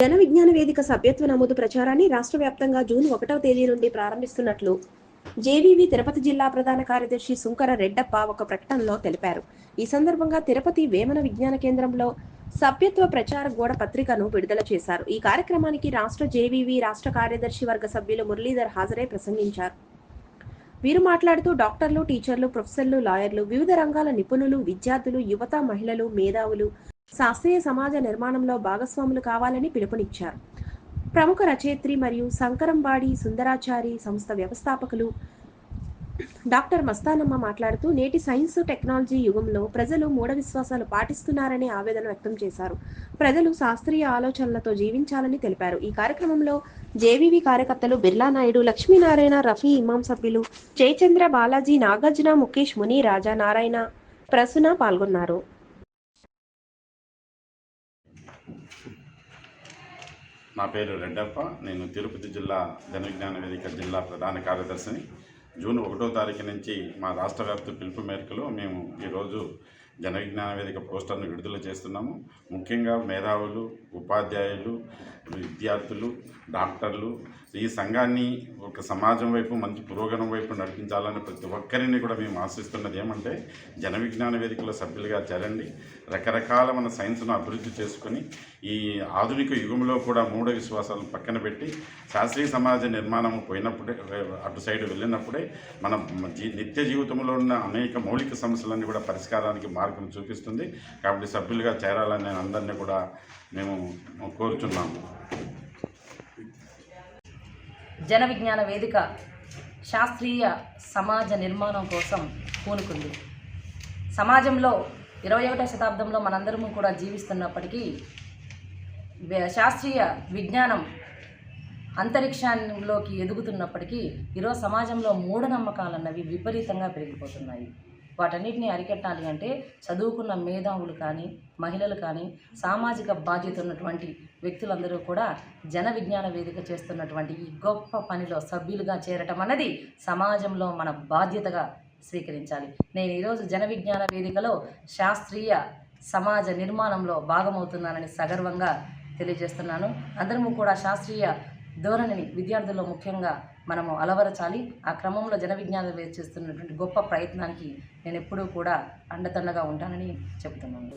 జన విజ్ఞాన వేదిక సభ్యత్వ నమోదు ప్రచారాన్ని రాష్ట్ర వ్యాప్తంగా జూన్ ఒకటవ తేదీ నుండి ప్రారంభిస్తున్నట్లు జేవీవి తిరుపతి జిల్లా ప్రధాన కార్యదర్శి సుంకర రెడ్డప్ప ఒక ప్రకటనలో తెలిపారు. ఈ సందర్భంగా తిరుపతి వేమన విజ్ఞాన కేంద్రంలో సభ్యత్వ ప్రచార గోడ పత్రికను విడుదల చేశారు. ఈ కార్యక్రమానికి రాష్ట్ర జేవీవి రాష్ట్ర కార్యదర్శి వర్గ సభ్యులు మురళీధర్ హాజరై ప్రసంగించారు. వీరు మాట్లాడుతూ డాక్టర్లు టీచర్లు ప్రొఫెసర్లు లాయర్లు వివిధ రంగాల నిపుణులు విద్యార్థులు యువత మహిళలు మేధావులు శాస్త్రీయ సమాజ నిర్మాణంలో భాగస్వాములు కావాలని పిలుపునిచ్చారు. ప్రముఖ రచయిత్రి మరియు సంకరంబాడి సుందరాచారి సంస్థ వ్యవస్థాపకులు డాక్టర్ మస్తానమ్మ మాట్లాడుతూ నేటి సైన్స్ టెక్నాలజీ యుగంలో ప్రజలు మూఢ విశ్వాసాలు పాటిస్తున్నారనే ఆవేదన వ్యక్తం చేశారు. ప్రజలు శాస్త్రీయ ఆలోచనలతో జీవించాలని తెలిపారు. ఈ కార్యక్రమంలో జేవీవి కార్యకర్తలు బిర్లా నాయుడు లక్ష్మీనారాయణ రఫీ ఇమాం సభ్యులు జయచంద్ర బాలాజీ నాగార్జున ముఖేష్ ముని రాజా నారాయణ ప్రసున పాల్గొన్నారు. నా పేరు రెడ్డప్ప. నేను తిరుపతి జిల్లా జనవిజ్ఞాన వేదిక జిల్లా ప్రధాన కార్యదర్శిని. జూన్ ఒకటో తారీఖు నుంచి మా రాష్ట్ర వ్యాప్త పిలుపు మేరకులో మేము ఈరోజు జనవిజ్ఞాన వేదిక పోస్టర్ను విడుదల చేస్తున్నాము. ముఖ్యంగా మేధావులు ఉపాధ్యాయులు విద్యార్థులు డాక్టర్లు ఈ సంఘాన్ని ఒక సమాజం వైపు మంచి పురోగమనం వైపు నడిపించాలని ప్రతి ఒక్కరిని కూడా మేము ఆశిస్తున్నది ఏమంటే జన విజ్ఞాన వేదికలో సభ్యులుగా చేరండి. రకరకాల మన సైన్స్ను అభివృద్ధి చేసుకొని ఈ ఆధునిక యుగంలో కూడా మూఢ విశ్వాసాలను పక్కన పెట్టి శాస్త్రీయ సమాజ నిర్మాణం పోయినప్పుడే అటు సైడ్ వెళ్ళినప్పుడే మన నిత్య జీవితంలో ఉన్న అనేక మౌలిక సమస్యలన్నీ కూడా పరిష్కారానికి మార్గం చూపిస్తుంది. కాబట్టి సభ్యులుగా చేరాలని నేను అందరినీ కూడా మేము కోరుచున్నాము. జన విజ్ఞాన వేదిక శాస్త్రీయ సమాజ నిర్మాణం కోసం పూనుకుంది. సమాజంలో ఇరవై ఒకటో శతాబ్దంలో మనందరము కూడా జీవిస్తున్నప్పటికీ శాస్త్రీయ విజ్ఞానం అంతరిక్షంలోకి ఎదుగుతున్నప్పటికీ ఈరోజు సమాజంలో మూఢనమ్మకాలు అన్నవి విపరీతంగా పెరిగిపోతున్నాయి. వాటన్నిటిని అరికట్టాలి అంటే చదువుకున్న మేధావులు కానీ మహిళలు కానీ సామాజిక బాధ్యత ఉన్నటువంటి వ్యక్తులందరూ కూడా జన విజ్ఞాన వేదిక చేస్తున్నటువంటి ఈ గొప్ప పనిలో సభ్యులుగా చేరటం అన్నది సమాజంలో మన బాధ్యతగా స్వీకరించాలి. నేను ఈరోజు జన విజ్ఞాన వేదికలో శాస్త్రీయ సమాజ నిర్మాణంలో భాగమవుతున్నానని సగర్వంగా తెలియజేస్తున్నాను. అందరము కూడా శాస్త్రీయ ధోరణిని విద్యార్థుల్లో ముఖ్యంగా మనము అలవరచాలి. ఆ క్రమంలో జన విజ్ఞానం చేస్తున్నటువంటి గొప్ప ప్రయత్నానికి నేను ఎప్పుడూ కూడా అండదండగా ఉంటానని చెబుతున్నాను.